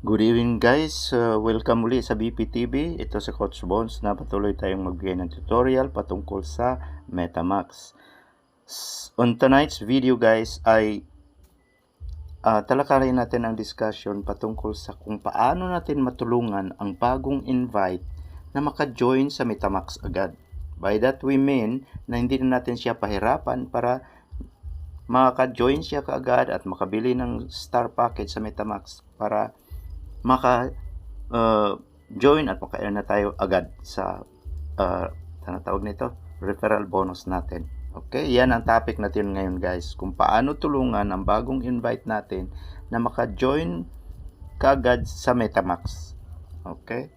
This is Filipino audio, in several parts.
Good evening guys, uh, welcome muli sa BPTV. Ito si Coach Bones na patuloy tayong magbigay ng tutorial patungkol sa Metamax. On tonight's video guys ay uh, talakayin natin ang discussion patungkol sa kung paano natin matulungan ang bagong invite na maka-join sa Metamax agad. By that we mean na hindi na natin siya pahirapan para maka-join siya kaagad at makabili ng star package sa Metamax para maka uh, join at maka na tayo agad sa uh, ano tawag nito? Referral bonus natin. Okay yan ang topic natin ngayon guys. Kung paano tulungan ang bagong invite natin na maka-join kaagad sa Metamax. Okay?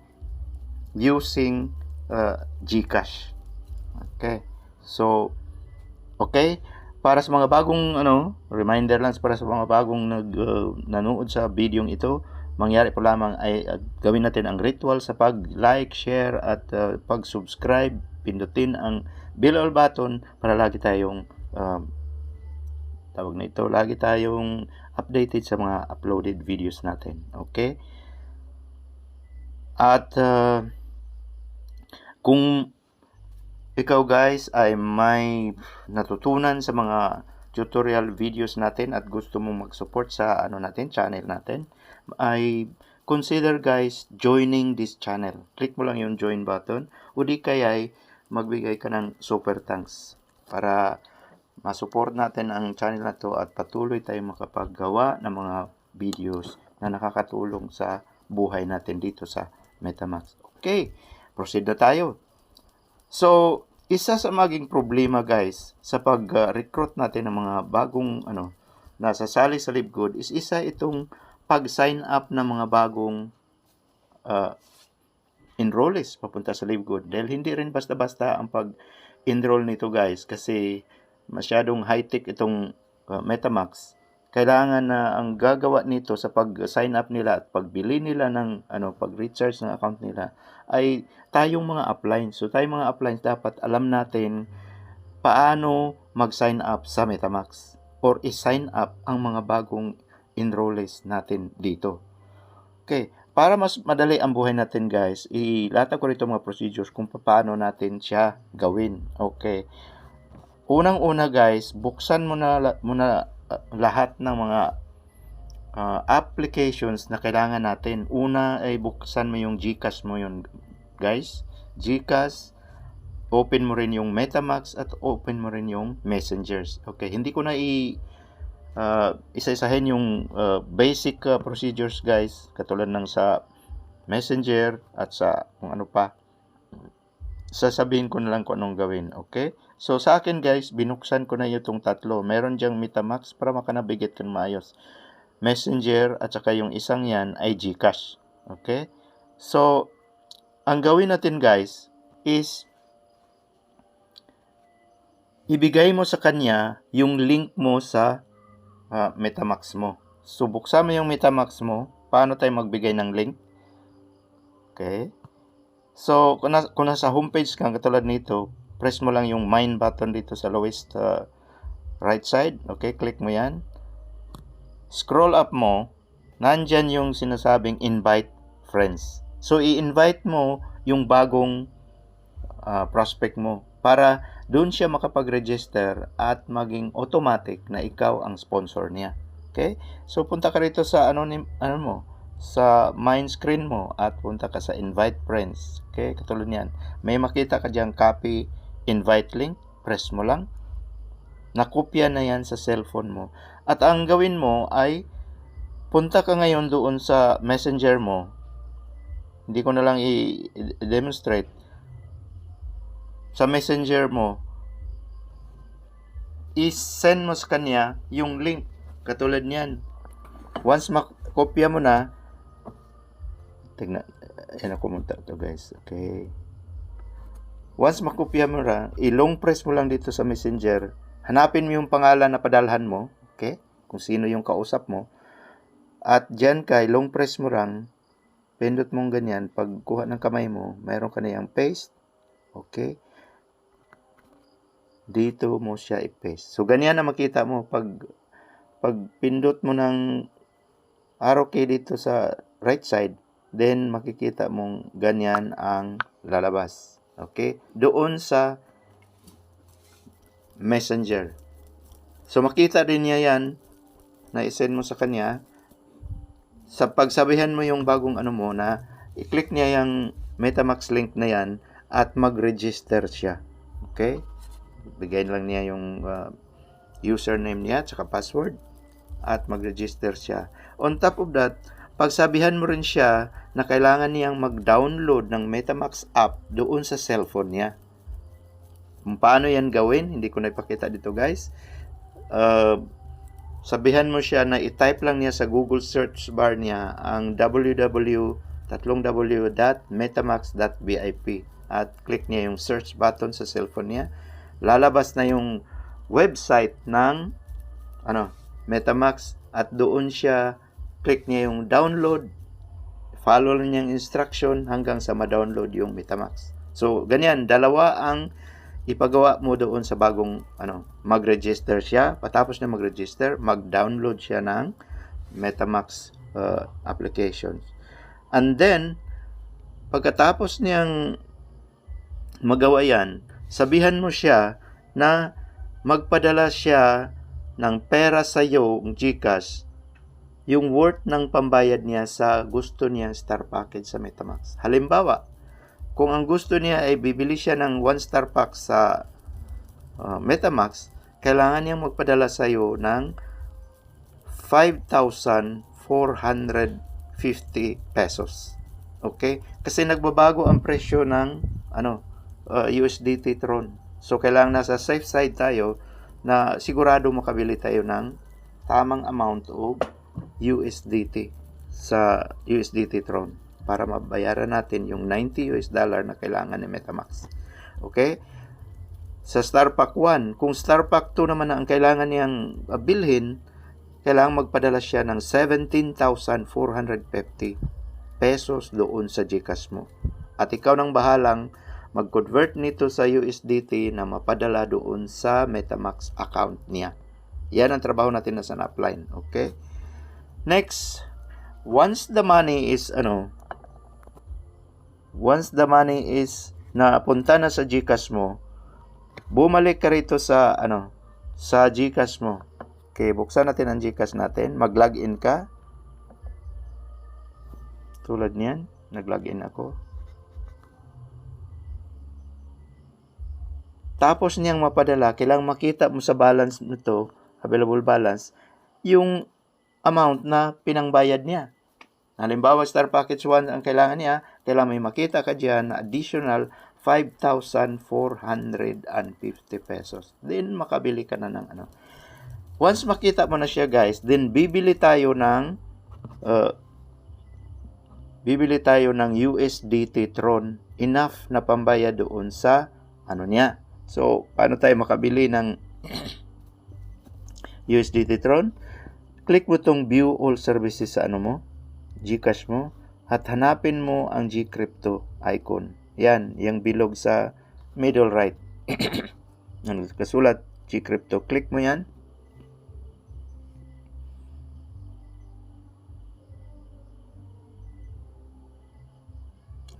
Using uh, GCash. Okay? So okay? Para sa mga bagong ano reminder lang para sa mga bagong nag uh, nanood sa video ito mangyari po lamang ay uh, gawin natin ang ritual sa pag-like, share at uh, pag-subscribe. Pindutin ang bell all button para lagi tayong um, tawag na ito, lagi tayong updated sa mga uploaded videos natin. Okay? At uh, kung ikaw guys ay may natutunan sa mga tutorial videos natin at gusto mong mag-support sa ano natin, channel natin, ay consider guys joining this channel. Click mo lang yung join button o di kaya ay magbigay ka ng super thanks para masupport natin ang channel na to at patuloy tayong makapaggawa ng mga videos na nakakatulong sa buhay natin dito sa Metamax. Okay, proceed na tayo. So, isa sa maging problema guys sa pag-recruit natin ng mga bagong ano nasasali sa LiveGood is isa itong pag-sign up ng mga bagong uh, enrollees papunta sa LiveGood. Dahil hindi rin basta-basta ang pag-enroll nito guys kasi masyadong high-tech itong uh, Metamax. Kailangan na ang gagawa nito sa pag-sign up nila at pagbili nila ng ano pag-recharge ng account nila ay tayong mga upline. So tayong mga uplines dapat alam natin paano mag-sign up sa Metamax or i-sign up ang mga bagong enrollees natin dito. Okay, para mas madali ang buhay natin guys, ilata ko rito mga procedures kung paano natin siya gawin. Okay. Unang-una guys, buksan mo na muna uh, lahat ng mga uh, applications na kailangan natin. Una ay buksan mo yung GCash mo yun guys. GCash, open mo rin yung MetaMax at open mo rin yung Messengers. Okay, hindi ko na i uh, isa-isahin yung uh, basic uh, procedures guys. Katulad ng sa messenger at sa kung ano pa. Sasabihin ko na lang kung anong gawin okay? So sa akin guys binuksan ko na itong tatlo. Meron diyang metamax para makanabigit kan maayos. Messenger at saka yung isang yan ay gcash okay? So ang gawin natin guys is ibigay mo sa kanya yung link mo sa uh, Metamax mo. So, buksan mo yung Metamax mo. Paano tayo magbigay ng link? Okay. So, kung, na, kung nasa homepage ka, katulad nito, press mo lang yung mine button dito sa lowest uh, right side. Okay, click mo yan. Scroll up mo, nandyan yung sinasabing invite friends. So, i-invite mo yung bagong uh, prospect mo para doon siya makapag-register at maging automatic na ikaw ang sponsor niya. Okay? So punta ka rito sa ano, ni, ano mo, sa main screen mo at punta ka sa invite friends. Okay? Katulad niyan. May makita ka diyan copy invite link, press mo lang. Nakopya na yan sa cellphone mo. At ang gawin mo ay punta ka ngayon doon sa messenger mo. Hindi ko na lang i-demonstrate sa messenger mo, i-send mo sa kanya yung link. Katulad niyan. Once makopya mo na, tignan, yan ako munta to guys. Okay. Once makopya mo na, i-long press mo lang dito sa messenger. Hanapin mo yung pangalan na padalhan mo. Okay? Kung sino yung kausap mo. At dyan kay long press mo lang, pindot mong ganyan, pagkuha ng kamay mo, mayroon ka na yung paste. Okay? Dito mo siya i-paste. So, ganyan na makita mo pag pag pindot mo ng arrow key dito sa right side, then makikita mong ganyan ang lalabas. Okay? Doon sa messenger. So makita din niya yan na isend mo sa kanya. Sa pagsabihan mo yung bagong ano mo na i-click niya yung MetaMax link na yan at mag-register siya. Okay? Bigay lang niya yung uh, username niya at password at mag-register siya. On top of that, pagsabihan mo rin siya na kailangan niyang mag-download ng MetaMax app doon sa cellphone niya. Kung paano yan gawin, hindi ko na ipakita dito guys. Uh, sabihan mo siya na i-type lang niya sa Google search bar niya ang www www.metamax.vip at click niya yung search button sa cellphone niya. Lalabas na yung website ng ano, MetaMax at doon siya click niya yung download follow niya yung instruction hanggang sa ma-download yung MetaMax. So, ganyan, dalawa ang ipagawa mo doon sa bagong ano, mag-register siya. Patapos na mag-register, mag-download siya ng MetaMax uh, applications. And then, pagkatapos niyang magawa yan, sabihan mo siya na magpadala siya ng pera sa iyo, ng GCash, yung worth ng pambayad niya sa gusto niya star package sa Metamax. Halimbawa, kung ang gusto niya ay bibili siya ng 1 star pack sa uh, Metamax, kailangan niyang magpadala sa iyo ng 5,450 pesos. Okay? Kasi nagbabago ang presyo ng ano uh, USDT Tron. So kailangan nasa safe side tayo na sigurado makabili tayo ng tamang amount of USDT sa USDT Tron para mabayaran natin yung 90 US dollar na kailangan ni MetaMax. Okay? Sa StarPack 1, kung StarPack 2 naman na ang kailangan niyang uh, bilhin, kailangan magpadala siya ng 17,450 pesos doon sa GCash mo. At ikaw nang bahalang mag-convert nito sa USDT na mapadala doon sa MetaMax account niya. Yan ang trabaho natin na sa upline. Okay? Next, once the money is ano, once the money is napunta na sa GCash mo, bumalik ka rito sa ano, sa GCash mo. Okay, buksan natin ang GCash natin. Mag-login ka. Tulad niyan, nag-login ako. Tapos niyang mapadala, kailangang makita mo sa balance nito, available balance, yung amount na pinangbayad niya. Halimbawa, Star Package 1 ang kailangan niya, kailangan may makita ka dyan na additional 5,450 pesos. Then, makabili ka na ng ano. Once makita mo na siya, guys, then bibili tayo ng uh, bibili tayo ng USDT Tron enough na pambayad doon sa ano niya. So, paano tayo makabili ng USDT Tron? click mo tong view all services sa ano mo, Gcash mo, at hanapin mo ang Gcrypto icon. Yan, yung bilog sa middle right. ano, kasulat, Gcrypto. Click mo yan.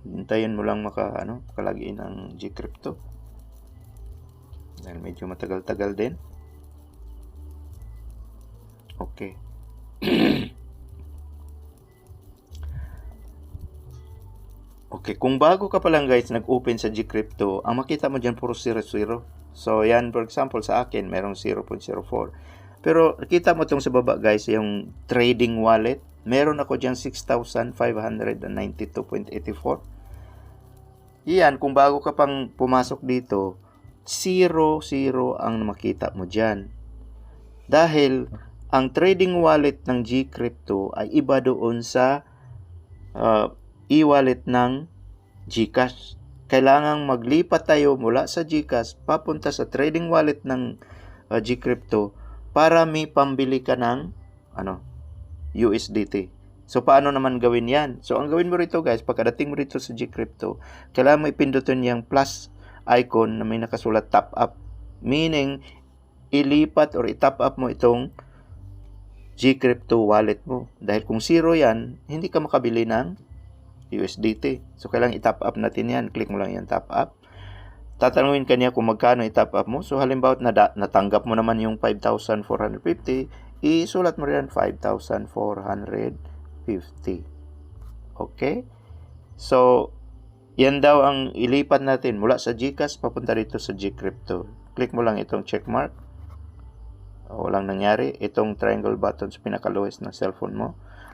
Hintayin mo lang maka, ano, makalagin ang Gcrypto. Dahil medyo matagal-tagal din. Okay. okay, kung bago ka pa lang guys nag-open sa Gcrypto, ang makita mo dyan puro 00. So, yan for example sa akin, merong 0.04. Pero kita mo itong sa baba guys, yung trading wallet. Meron ako dyan 6,592.84. Yan, kung bago ka pang pumasok dito, 0, 0 ang makita mo dyan. Dahil ang trading wallet ng Gcrypto ay iba doon sa uh, e-wallet ng Gcash. Kailangang maglipat tayo mula sa Gcash papunta sa trading wallet ng uh, Gcrypto para may pambili ka ng ano, USDT. So, paano naman gawin yan? So, ang gawin mo rito guys, pagkadating mo rito sa Gcrypto, kailangan mo ipindutin yung plus icon na may nakasulat top up. Meaning, ilipat or itap up mo itong G-Crypto wallet mo. Dahil kung zero yan, hindi ka makabili ng USDT. So, kailangan i-top up natin yan. Click mo lang yan, top up. Tatanungin kanya kung magkano i-top up mo. So, halimbawa, nada, natanggap mo naman yung 5,450, isulat mo rin 5,450. Okay? So, yan daw ang ilipat natin mula sa GCash papunta dito sa GCrypto. Click mo lang itong check mark. O, walang nangyari. Itong triangle button sa pinakaluwes ng cellphone mo.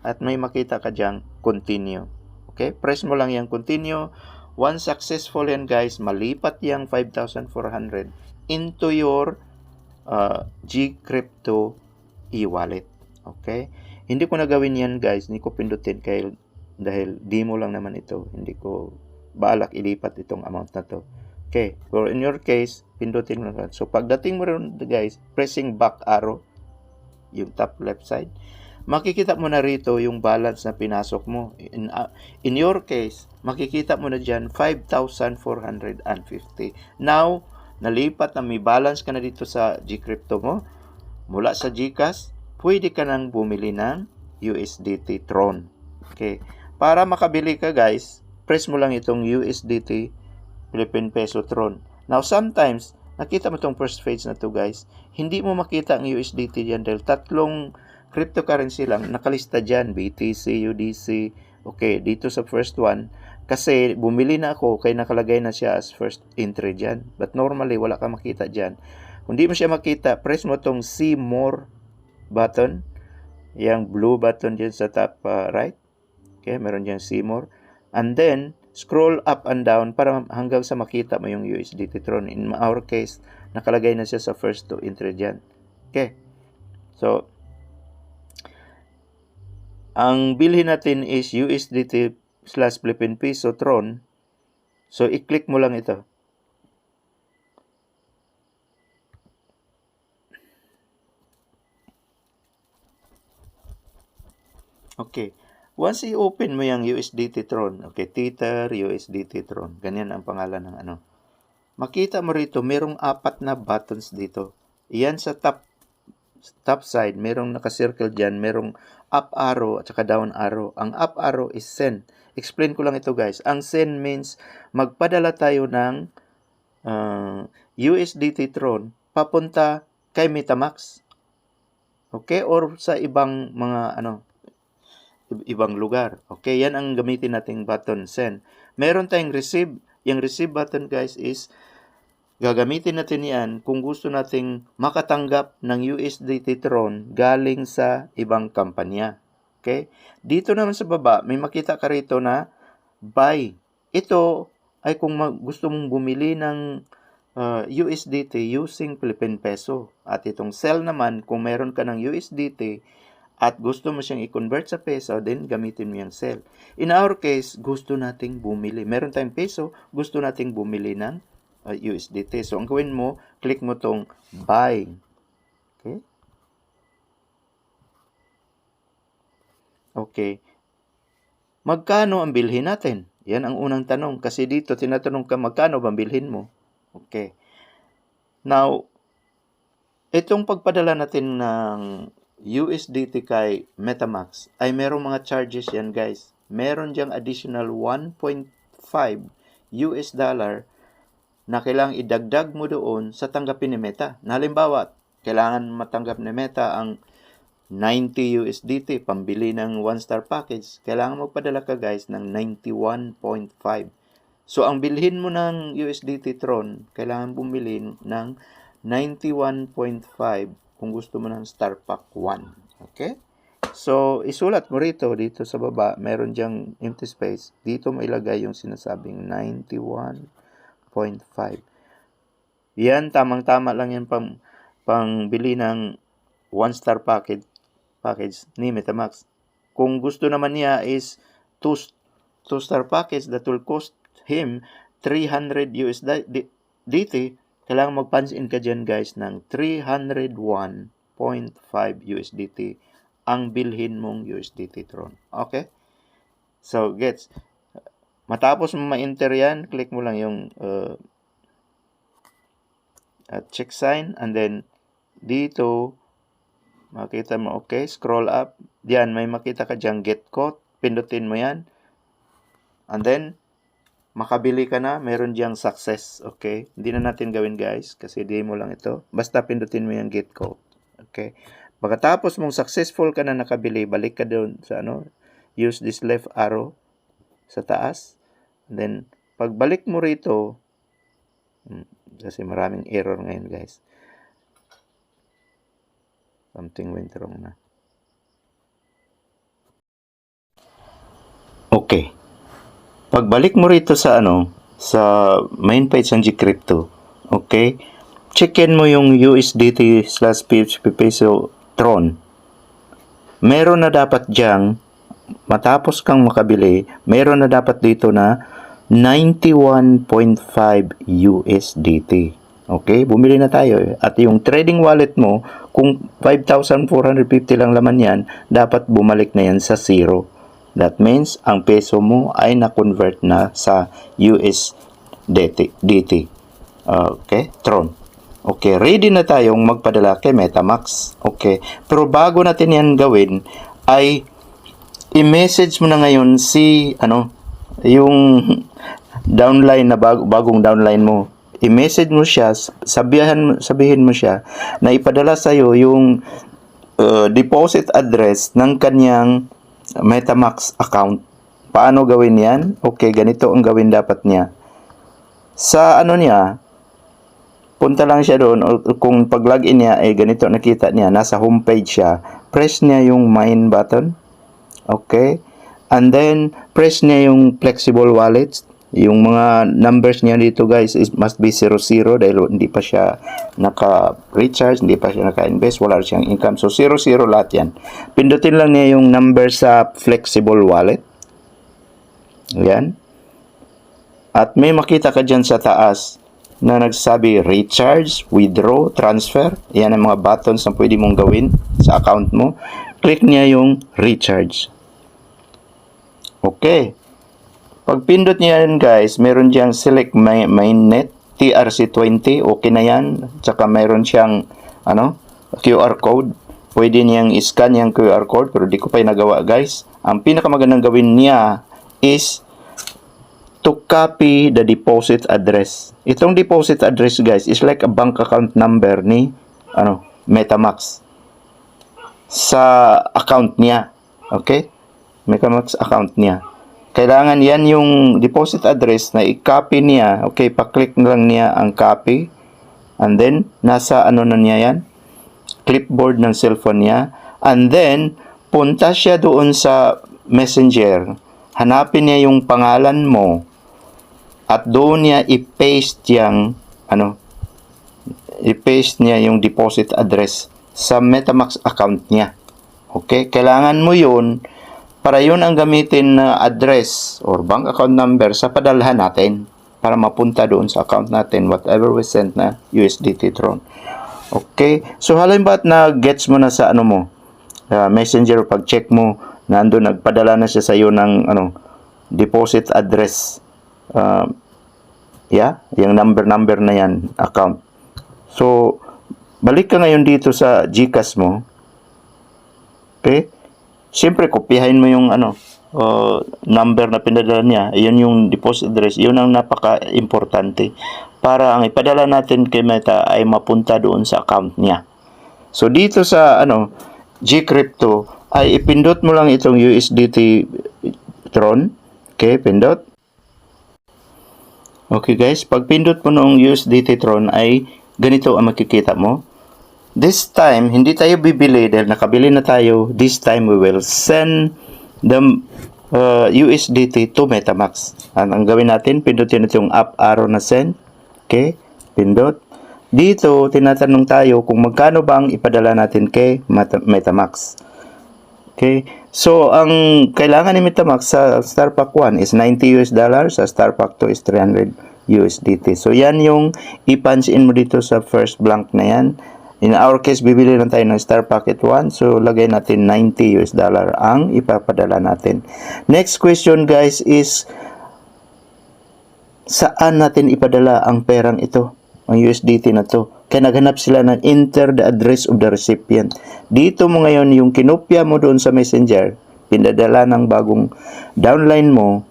At may makita ka diyang continue. Okay? Press mo lang yung continue. Once successful yan guys, malipat yung 5,400 into your uh, GCrypto e-wallet. Okay? Hindi ko na gawin yan guys. Hindi ko pindutin kay dahil demo lang naman ito. Hindi ko balak ilipat itong amount na to. Okay, or in your case, pindutin mo lang. So, pagdating mo rin guys, pressing back arrow, yung top left side, makikita mo na rito yung balance na pinasok mo. In, uh, in your case, makikita mo na dyan 5,450. Now, nalipat na may balance ka na dito sa Gcrypto mo. Mula sa Gcash, pwede ka nang bumili ng USDT Tron. Okay. Para makabili ka guys, press mo lang itong USDT Philippine Peso Tron. Now, sometimes, nakita mo itong first page na to guys, hindi mo makita ang USDT dyan dahil tatlong cryptocurrency lang nakalista dyan, BTC, UDC, okay, dito sa first one, kasi bumili na ako, kaya nakalagay na siya as first entry dyan. But normally, wala ka makita dyan. Kung di mo siya makita, press mo itong see more button, yung blue button dyan sa top uh, right. Okay, meron dyan see more. And then, scroll up and down para hanggang sa makita mo yung USDT Tron. In our case, nakalagay na siya sa first two dyan. Okay. So, ang bilhin natin is USDT slash Philippine Peso Tron. So, i-click mo lang ito. Okay. Once i-open mo yung USDT Tron, okay, Tether, USDT Tron, ganyan ang pangalan ng ano. Makita mo rito, merong apat na buttons dito. Iyan sa top top side, merong naka-circle diyan, merong up arrow at saka down arrow. Ang up arrow is send. Explain ko lang ito guys. Ang send means magpadala tayo ng uh, USDT Tron papunta kay MetaMask. Okay? Or sa ibang mga ano, ibang lugar. Okay, yan ang gamitin nating button send. Meron tayong receive. Yung receive button guys is gagamitin natin yan kung gusto nating makatanggap ng USDT Tron galing sa ibang kampanya. Okay? Dito naman sa baba, may makita ka rito na buy. Ito ay kung gusto mong bumili ng uh, USDT using Philippine Peso. At itong sell naman, kung meron ka ng USDT, at gusto mo siyang i-convert sa peso, then gamitin mo yung sell. In our case, gusto nating bumili. Meron tayong peso, gusto nating bumili ng uh, USDT. So, ang gawin mo, click mo tong buy. Okay? Okay. Magkano ang bilhin natin? Yan ang unang tanong. Kasi dito, tinatanong ka, magkano bang bilhin mo? Okay. Now, itong pagpadala natin ng USDT kay Metamax ay merong mga charges yan guys. Meron diyang additional 1.5 US dollar na kailangang idagdag mo doon sa tanggapin ni Meta. Halimbawa, kailangan matanggap ni Meta ang 90 USDT pambili ng 1 star package. Kailangan magpadala ka guys ng 91.5. So ang bilhin mo ng USDT Tron, kailangan bumili ng 91.5 kung gusto mo ng Star Pack 1. Okay? So, isulat mo rito, dito sa baba, meron diyang empty space. Dito mo ilagay yung sinasabing 91.5. Yan, tamang-tama lang yan pang, pang bili ng 1 star package, package ni Metamax. Kung gusto naman niya is 2 star package that will cost him 300 USDT, kailangan magpansin ka dyan guys ng 301.5 USDT ang bilhin mong USDT Tron. Okay? So, gets. Matapos mo ma-enter yan, click mo lang yung uh, uh, check sign and then dito Makita mo, okay. Scroll up. Diyan, may makita ka dyan, get caught. Pindutin mo yan. And then, makabili ka na. Meron diyang success. Okay. Hindi na natin gawin guys. Kasi demo lang ito. Basta pindutin mo yung get caught. Okay. Pagkatapos mong successful ka na nakabili, balik ka doon sa ano, use this left arrow sa taas. And then, pagbalik mo rito, hmm, kasi maraming error ngayon guys. Something went wrong na. Okay. Pagbalik mo rito sa ano, sa main page ng Gcrypto, okay? Checkin mo yung USDT slash PHP peso Tron. Meron na dapat diyang, matapos kang makabili, meron na dapat dito na 91.5 USDT. Okay, bumili na tayo. At yung trading wallet mo, kung 5,450 lang laman yan, dapat bumalik na yan sa zero. That means, ang peso mo ay na-convert na sa USDT. DT. Okay, Tron. Okay, ready na tayong magpadala kay Metamax. Okay, pero bago natin yan gawin, ay i-message mo na ngayon si, ano, yung downline na bag- bagong downline mo. I-message mo siya, sabihan, sabihin mo siya na ipadala sa'yo yung uh, deposit address ng kanyang MetaMax account. Paano gawin yan? Okay, ganito ang gawin dapat niya. Sa ano niya, punta lang siya doon kung pag login niya ay ganito nakita niya nasa homepage siya press niya yung main button okay and then press niya yung flexible wallets yung mga numbers niya dito guys is must be 00 dahil hindi pa siya naka-recharge, hindi pa siya naka-invest, wala siyang income. So 00 lahat yan. Pindutin lang niya yung number sa flexible wallet. Yan. At may makita ka dyan sa taas na nagsasabi recharge, withdraw, transfer. Yan ang mga buttons na pwede mong gawin sa account mo. Click niya yung recharge. Okay. Pag pindot niya yan guys, meron diyang select my, mainnet, TRC20, okay na yan. Tsaka meron siyang ano, QR code. Pwede niyang i-scan yung QR code pero di ko pa nagawa guys. Ang pinakamagandang gawin niya is to copy the deposit address. Itong deposit address guys is like a bank account number ni ano, MetaMax sa account niya. Okay? MetaMax account niya. Kailangan yan yung deposit address na i-copy niya. Okay, pa-click lang niya ang copy. And then, nasa ano na niya yan? Clipboard ng cellphone niya. And then, punta siya doon sa messenger. Hanapin niya yung pangalan mo. At doon niya i-paste yung, ano, i-paste niya yung deposit address sa MetaMax account niya. Okay? Kailangan mo yun para yun ang gamitin na address or bank account number sa padalhan natin para mapunta doon sa account natin whatever we sent na USDT Tron. Okay? So halimbawa na gets mo na sa ano mo uh, messenger pag check mo nandoon nagpadala na siya sa iyo ng ano deposit address. Uh, yeah? Yung number number na yan account. So balik ka ngayon dito sa GCash mo. Okay Siyempre, kopyahin mo yung ano, uh, number na pinadala niya. Yun yung deposit address. Yun ang napaka-importante. Para ang ipadala natin kay Meta ay mapunta doon sa account niya. So, dito sa ano, Gcrypto, ay ipindot mo lang itong USDT Tron. Okay, pindot. Okay guys, pag pindot mo nung USDT Tron ay ganito ang makikita mo. This time, hindi tayo bibili dahil nakabili na tayo. This time, we will send the uh, USDT to MetaMax. Ang, ang gawin natin, pindutin natin yung up arrow na send. Okay, pindot. Dito, tinatanong tayo kung magkano ba ang ipadala natin kay Meta- MetaMax. Okay, so ang kailangan ni MetaMax sa StarPack 1 is 90 US dollars, sa StarPack 2 is 300 USDT. So yan yung i-punch in mo dito sa first blank na yan. In our case, bibili lang tayo ng Star Packet 1. So, lagay natin 90 US dollar ang ipapadala natin. Next question guys is, saan natin ipadala ang perang ito? Ang USDT na to. kaya naghanap sila ng enter the address of the recipient. Dito mo ngayon yung kinopya mo doon sa messenger, pinadala ng bagong downline mo,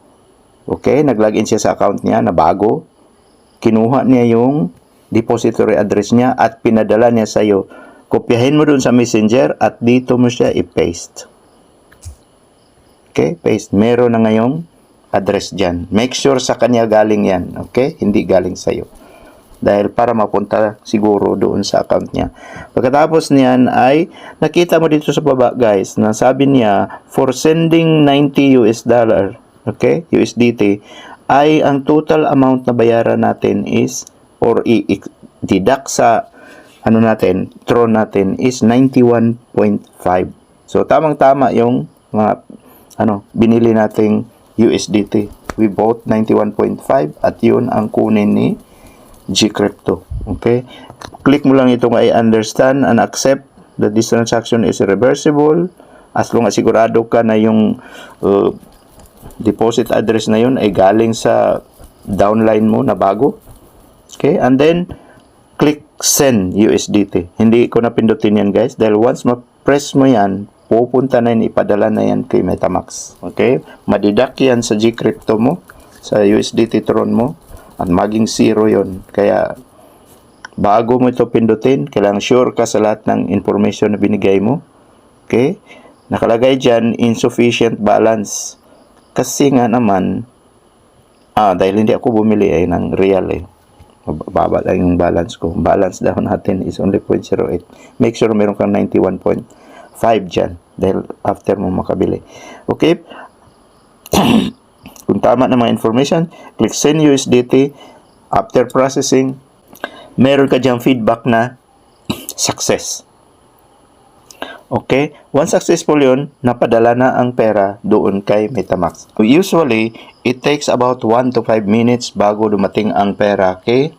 okay, nag-login siya sa account niya na bago, kinuha niya yung depository address niya at pinadala niya sa iyo. Kopyahin mo doon sa messenger at dito mo siya i-paste. Okay, paste. Meron na ngayong address dyan. Make sure sa kanya galing yan. Okay, hindi galing sa iyo. Dahil para mapunta siguro doon sa account niya. Pagkatapos niyan ay nakita mo dito sa baba guys na sabi niya for sending 90 US dollar, okay, USDT ay ang total amount na bayaran natin is or i-deduct sa ano natin, Tron natin is 91.5. So tamang-tama yung mga ano, binili nating USDT. We bought 91.5 at yun ang kunin ni Gcrypto. Okay? Click mo lang itong I understand and accept that this transaction is reversible as long as sigurado ka na yung uh, deposit address na yun ay galing sa downline mo na bago. Okay? And then, click send USDT. Hindi ko na pindutin yan guys dahil once ma-press mo yan, pupunta na yan, ipadala na yan kay Metamax. Okay? Madidak yan sa Gcrypto mo, sa USDT Tron mo, at maging zero yon Kaya, bago mo ito pindutin, kailangan sure ka sa lahat ng information na binigay mo. Okay? Nakalagay dyan, insufficient balance. Kasi nga naman, ah, dahil hindi ako bumili ay ng real eh. Baba lang yung balance ko. Balance daw natin is only 0.08. Make sure meron kang 91.5 dyan. Dahil after mo makabili. Okay? Kung tama na mga information, click send USDT. After processing, meron ka dyan feedback na success. Okay? Once successful yun, napadala na ang pera doon kay Metamax. Usually, it takes about 1 to 5 minutes bago dumating ang pera kay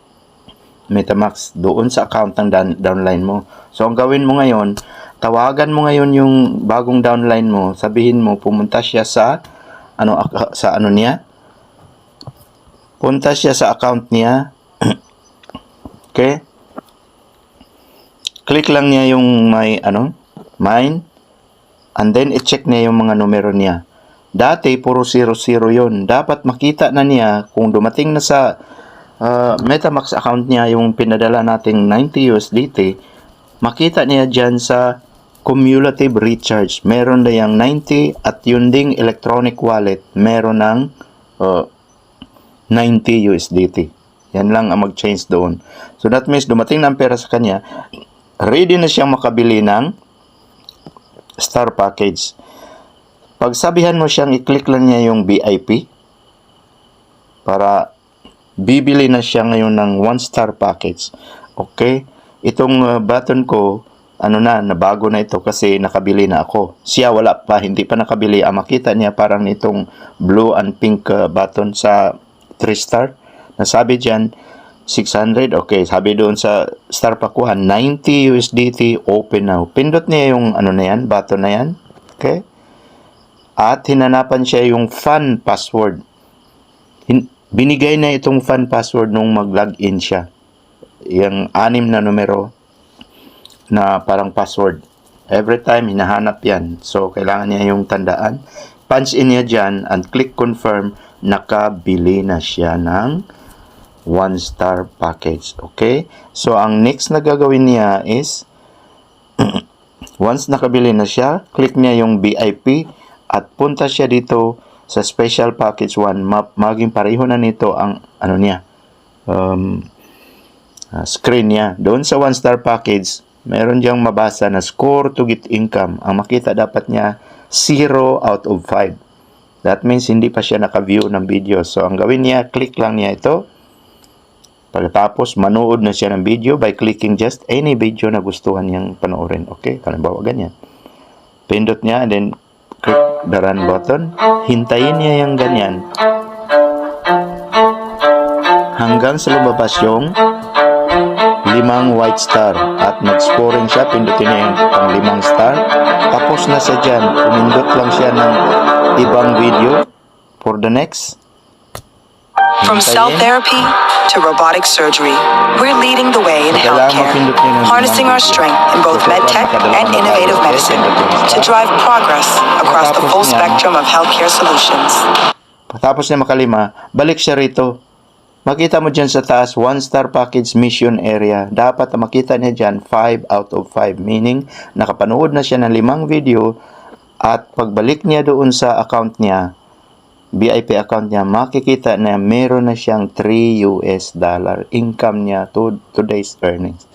Metamax doon sa account ng down- downline mo. So, ang gawin mo ngayon, tawagan mo ngayon yung bagong downline mo. Sabihin mo, pumunta siya sa ano sa ano niya? Punta siya sa account niya. okay? Click lang niya yung may ano, mine. And then i-check niya yung mga numero niya. Dati puro 00 yon. Dapat makita na niya kung dumating na sa uh, MetaMax account niya yung pinadala nating 90 USDT, makita niya dyan sa cumulative recharge. Meron na yung 90 at yun ding electronic wallet, meron ng uh, 90 USDT. Yan lang ang mag-change doon. So that means dumating na ang pera sa kanya, ready na siyang makabili ng star package. Pag sabihan mo siyang i-click lang niya yung VIP para bibili na siya ngayon ng one star package. Okay? Itong uh, button ko, ano na, nabago na ito kasi nakabili na ako. Siya wala pa, hindi pa nakabili. Ang makita niya parang itong blue and pink uh, button sa 3 star. Nasabi dyan, 600. Okay, sabi doon sa star pakuhan, 90 USDT open now. Pindot niya yung ano na yan, button na yan. Okay? At hinanapan siya yung fun password. Hin- binigay na itong fun password nung mag-login siya. Yung anim na numero na parang password. Every time, hinahanap yan. So, kailangan niya yung tandaan. Punch in niya dyan and click confirm. Nakabili na siya ng one star package. Okay? So, ang next na gagawin niya is once nakabili na siya, click niya yung VIP at punta siya dito sa special package 1 ma- maging pareho na nito ang ano niya um, uh, screen niya. Doon sa 1 star package meron diyang mabasa na score to get income. Ang makita dapat niya 0 out of 5 that means hindi pa siya naka-view ng video. So ang gawin niya click lang niya ito. Pagkatapos manood na siya ng video by clicking just any video na gustuhan niyang panoorin. Okay? Halimbawa ganyan. Pindot niya and then the run button. Hintayin niya yung ganyan. Hanggang sa lumabas yung limang white star. At nag-scoring siya, pindutin niya yung pang limang star. Tapos na siya dyan. Pumindot lang siya ng ibang video for the next From cell therapy to robotic surgery, we're leading the way in healthcare, harnessing our strength in both medtech and innovative medicine to drive progress across the full spectrum of healthcare solutions. Tapos niya makalima, balik siya rito. Makita mo dyan sa taas, one star package mission area. Dapat na makita niya dyan, 5 out of 5. Meaning, nakapanood na siya ng limang video at pagbalik niya doon sa account niya, VIP account niya, makikita na meron na siyang 3 US dollar income niya to today's earnings.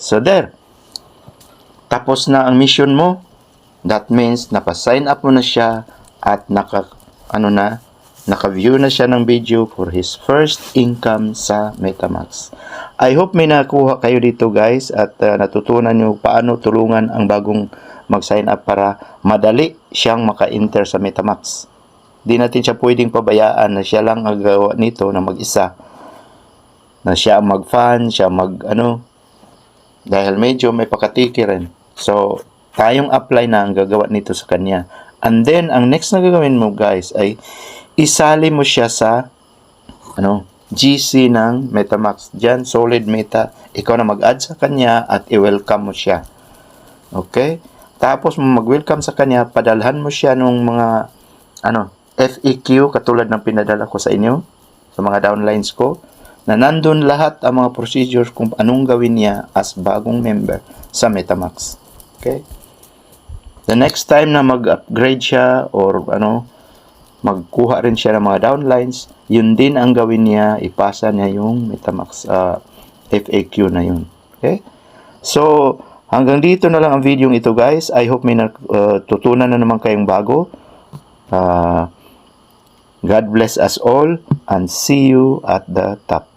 So there, tapos na ang mission mo. That means napa-sign up mo na siya at naka ano na naka-view na siya ng video for his first income sa MetaMask. I hope may nakuha kayo dito guys at uh, natutunan nyo paano tulungan ang bagong mag-sign up para madali siyang maka-enter sa MetaMask. Di natin siya pwedeng pabayaan na siya lang ang gawa nito na mag-isa. Na siya ang mag-fan, siya mag ano, dahil medyo may pakatiki rin. So, tayong apply na ang gagawa nito sa kanya. And then, ang next na gagawin mo guys ay isali mo siya sa ano, GC ng MetaMax. Diyan, solid meta. Ikaw na mag-add sa kanya at i-welcome mo siya. Okay? Tapos, mag-welcome sa kanya, padalhan mo siya nung mga ano, FAQ katulad ng pinadala ko sa inyo sa mga downlines ko na nandun lahat ang mga procedures kung anong gawin niya as bagong member sa MetaMax. Okay? The next time na mag-upgrade siya or ano, magkuha rin siya ng mga downlines, yun din ang gawin niya, ipasa niya yung MetaMax uh, FAQ na yun. Okay? So, hanggang dito na lang ang video ito guys. I hope may natutunan na naman kayong bago. Uh, God bless us all and see you at the top.